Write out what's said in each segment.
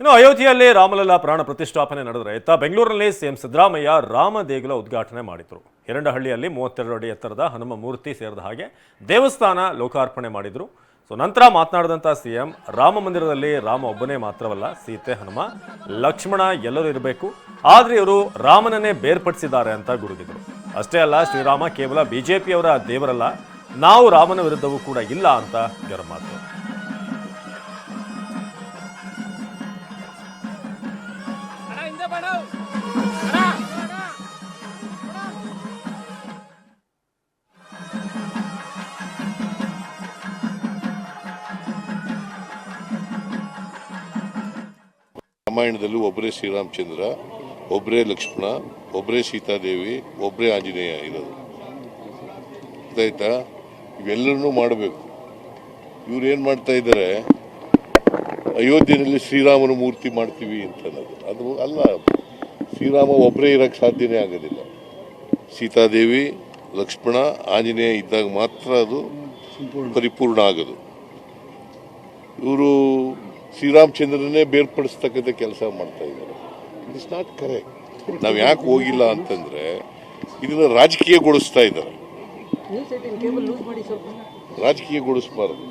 ಇನ್ನು ಅಯೋಧ್ಯೆಯಲ್ಲಿ ರಾಮಲಲ್ಲಾ ಪ್ರಾಣ ಪ್ರತಿಷ್ಠಾಪನೆ ನಡೆದರೆ ಇತ್ತ ಬೆಂಗಳೂರಿನಲ್ಲಿ ಸಿಎಂ ಸಿದ್ದರಾಮಯ್ಯ ರಾಮ ದೇಗುಲ ಉದ್ಘಾಟನೆ ಮಾಡಿದರು. ಎರಡಹಳ್ಳಿಯಲ್ಲಿ ಮೂವತ್ತೆರಡು ಅಡಿ ಎತ್ತರದ ಹನುಮ ಮೂರ್ತಿ ಸೇರಿದ ಹಾಗೆ ದೇವಸ್ಥಾನ ಲೋಕಾರ್ಪಣೆ ಮಾಡಿದರು. ಸೊ, ನಂತರ ಮಾತನಾಡಿದಂಥ ಸಿಎಂ, ರಾಮ ಮಂದಿರದಲ್ಲಿ ರಾಮ ಒಬ್ಬನೇ ಮಾತ್ರವಲ್ಲ, ಸೀತೆ ಹನುಮ, ಲಕ್ಷ್ಮಣ ಎಲ್ಲರೂ ಇರಬೇಕು. ಆದರೆ ಇವರು ರಾಮನನ್ನೇ ಬೇರ್ಪಡಿಸಿದ್ದಾರೆ ಅಂತ ಗುರುತಿದ್ರು. ಅಷ್ಟೇ ಅಲ್ಲ, ಶ್ರೀರಾಮ ಕೇವಲ ಬಿಜೆಪಿಯವರ ದೇವರಲ್ಲ, ನಾವು ರಾಮನ ವಿರುದ್ಧವೂ ಕೂಡ ಇಲ್ಲ ಅಂತ ಗರಂ ರಾಮಾಯಣದಲ್ಲೂ ಒಬ್ಬರೇ ಶ್ರೀರಾಮಚಂದ್ರ, ಒಬ್ಬರೇ ಲಕ್ಷ್ಮಣ, ಒಬ್ಬರೇ ಸೀತಾದೇವಿ, ಒಬ್ಬರೇ ಆಂಜನೇಯ ಇರೋದು. ಗೊತ್ತಾಯ್ತಾ ಇವೆಲ್ಲರನ್ನೂ ಮಾಡಬೇಕು. ಇವ್ರು ಏನು ಮಾಡ್ತಾ ಇದ್ದಾರೆ? ಅಯೋಧ್ಯೆಯಲ್ಲಿ ಶ್ರೀರಾಮನ ಮೂರ್ತಿ ಮಾಡ್ತೀವಿ ಅಂತ ಅನ್ನೋದು. ಅದು ಅಲ್ಲ, ಶ್ರೀರಾಮ ಒಬ್ಬರೇ ಇರೋಕ್ಕೆ ಸಾಧ್ಯನೇ ಆಗೋದಿಲ್ಲ. ಸೀತಾದೇವಿ, ಲಕ್ಷ್ಮಣ, ಆಂಜನೇಯ ಇದ್ದಾಗ ಮಾತ್ರ ಅದು ಪರಿಪೂರ್ಣ ಆಗೋದು. ಇವರು ಶ್ರೀರಾಮಚಂದ್ರನೇ ಬೇರ್ಪಡಿಸ್ತಕ್ಕಂಥ ಕೆಲಸ ಮಾಡ್ತಾ ಇದ್ದಾರೆ. ಇಟ್ ಇಸ್ ನಾಟ್ ಕರೆಕ್ಟ್ ನಾವು ಯಾಕೆ ಹೋಗಿಲ್ಲ ಅಂತಂದರೆ ಇದನ್ನ ರಾಜಕೀಯಗೊಳಿಸ್ತಾ ಇದ್ದಾರೆ. ರಾಜಕೀಯಗೊಳಿಸಬಾರದು.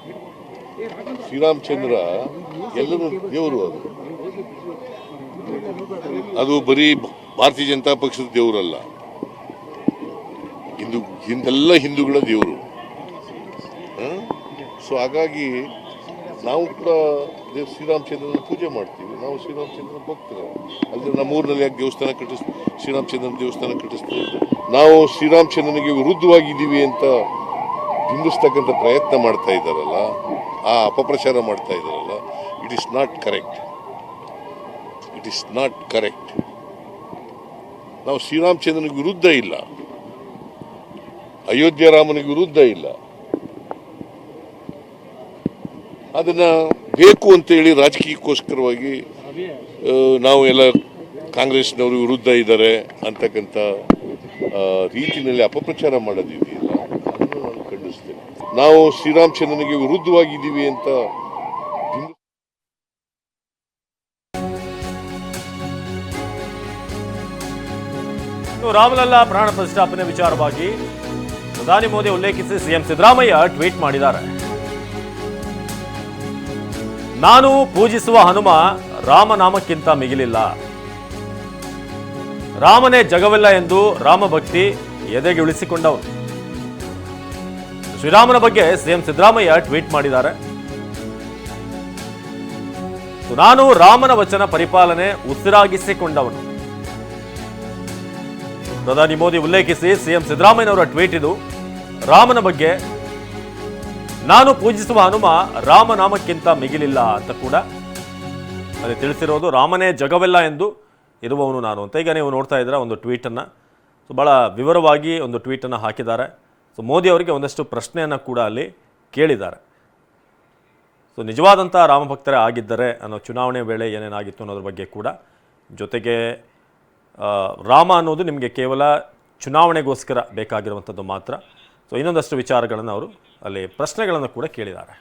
ಶ್ರೀರಾಮಚಂದ್ರ ಎಲ್ಲರೂ ದೇವರು ಅದು. ಅದು ಬರೀ ಭಾರತೀಯ ಜನತಾ ಪಕ್ಷದ ದೇವರಲ್ಲ. ಹಿಂದೂ, ಹಿಂದೆಲ್ಲ ಹಿಂದೂಗಳ ದೇವರು. ಸೊ ಹಾಗಾಗಿ ನಾವು ಕೂಡ ದೇವ್ ಶ್ರೀರಾಮಚಂದ್ರನ ಪೂಜೆ ಮಾಡ್ತೀವಿ. ನಾವು ಶ್ರೀರಾಮಚಂದ್ರನ ಭಕ್ತರು. ಅಲ್ಲಿ ನಮ್ಮೂರಿನಲ್ಲಿ ಯಾಕೆ ದೇವಸ್ಥಾನ ಕಟ್ಟಿಸ್, ಶ್ರೀರಾಮಚಂದ್ರನ ದೇವಸ್ಥಾನ ಕಟ್ಟಿಸ್ತೀವಿ ನಾವು ಶ್ರೀರಾಮಚಂದ್ರನಿಗೆ ವಿರುದ್ಧವಾಗಿದ್ದೀವಿ ಅಂತ ಬಿಂಬಿಸ್ತಕ್ಕಂಥ ಪ್ರಯತ್ನ ಮಾಡ್ತಾ ಇದ್ದಾರಲ್ಲ, ಆ ಅಪಪ್ರಚಾರ ಮಾಡ್ತಾ ಇದ್ದಾರಲ್ಲ it is not correct it is not correct ನಾವು ಶ್ರೀರಾಮಚಂದ್ರನಿಗೆ ವಿರುದ್ಧ ಇಲ್ಲ. ಅಯೋಧ್ಯ ರಾಮನಿಗೆ ವಿರುದ್ಧ ಇಲ್ಲ. ಅದನ್ನ ಬೇಕು ಅಂತ ಹೇಳಿ ರಾಜಕೀಯಕ್ಕೋಸ್ಕರವಾಗಿ ನಾವು ಎಲ್ಲ ಕಾಂಗ್ರೆಸ್ನವರು ವಿರುದ್ಧ ಇದ್ದಾರೆ ಅಂತಕ್ಕಂಥ ರೀತಿಯಲ್ಲಿ ಅಪಪ್ರಚಾರ ಮಾಡೋದಿದೆಯಲ್ಲ ನಾನು ಖಂಡಿಸ್ತೇನೆ. ನಾವು ಶ್ರೀರಾಮಚಂದ್ರನಿಗೆ ವಿರುದ್ಧವಾಗಿದ್ದೀವಿ ಅಂತ ರಾಮಲಲ್ಲಾ ಪ್ರಾಣ ಪ್ರತಿಷ್ಠಾಪನೆ ವಿಚಾರವಾಗಿ ಪ್ರಧಾನಿ ಮೋದಿ ಉಲ್ಲೇಖಿಸಿ ಸಿಎಂ ಸಿದ್ದರಾಮಯ್ಯ ಟ್ವೀಟ್ ಮಾಡಿದ್ದಾರೆ. ನಾನು ಪೂಜಿಸುವ ಹನುಮ ರಾಮನಾಮಕ್ಕಿಂತ ಮಿಗಿಲಿಲ್ಲ. ರಾಮನೇ ಜಗವಿಲ್ಲ ಎಂದು ರಾಮಭಕ್ತಿ ಎದೆಗೆ ಉಳಿಸಿಕೊಂಡವರು ಶ್ರೀರಾಮನ ಬಗ್ಗೆ ಸಿಎಂ ಸಿದ್ದರಾಮಯ್ಯ ಟ್ವೀಟ್ ಮಾಡಿದ್ದಾರೆ. ನಾನು ರಾಮನ ವಚನ ಪರಿಪಾಲನೆ ಉಸಿರಾಗಿಸಿಕೊಂಡವನು. ಪ್ರಧಾನಿ ಮೋದಿ ಉಲ್ಲೇಖಿಸಿ ಸಿಎಂ ಸಿದ್ದರಾಮಯ್ಯನವರ ಟ್ವೀಟ್ ಇದು. ರಾಮನ ಬಗ್ಗೆ ನಾನು ಪೂಜಿಸುವ ಹನುಮ ರಾಮನಾಮಕ್ಕಿಂತ ಮಿಗಿಲಿಲ್ಲ ಅಂತ ಕೂಡ ಅಲ್ಲಿ ತಿಳಿಸಿರೋದು ರಾಮನೇ ಜಗವೆಲ್ಲ ಎಂದು ಇರುವವನು ನಾನು ಅಂತ. ಈಗ ನೀವು ನೋಡ್ತಾ ಇದ್ದೀರಾ ಒಂದು ಟ್ವೀಟನ್ನು ಸೊ ಭಾಳ ವಿವರವಾಗಿ ಒಂದು ಟ್ವೀಟನ್ನು ಹಾಕಿದ್ದಾರೆ. ಸೊ ಮೋದಿ ಅವರಿಗೆ ಒಂದಷ್ಟು ಪ್ರಶ್ನೆಯನ್ನು ಕೂಡ ಅಲ್ಲಿ ಕೇಳಿದ್ದಾರೆ. ಸೊ ನಿಜವಾದಂಥ ರಾಮಭಕ್ತರೇ ಆಗಿದ್ದರೆ ಅನ್ನೋ ಚುನಾವಣೆ ವೇಳೆ ಏನೇನಾಗಿತ್ತು ಅನ್ನೋದ್ರ ಬಗ್ಗೆ ಕೂಡ ಜೊತೆಗೆ ರಾಮ ಅನ್ನೋದು ನಿಮಗೆ ಕೇವಲ ಚುನಾವಣೆಗೋಸ್ಕರ ಬೇಕಾಗಿರುವಂಥದ್ದು ಮಾತ್ರ. ಸೊ ಇನ್ನೊಂದಷ್ಟು ವಿಚಾರಗಳನ್ನು ಅವರು ಅಲ್ಲಿ ಪ್ರಶ್ನೆಗಳನ್ನು ಕೂಡ ಕೇಳಿದ್ದಾರೆ.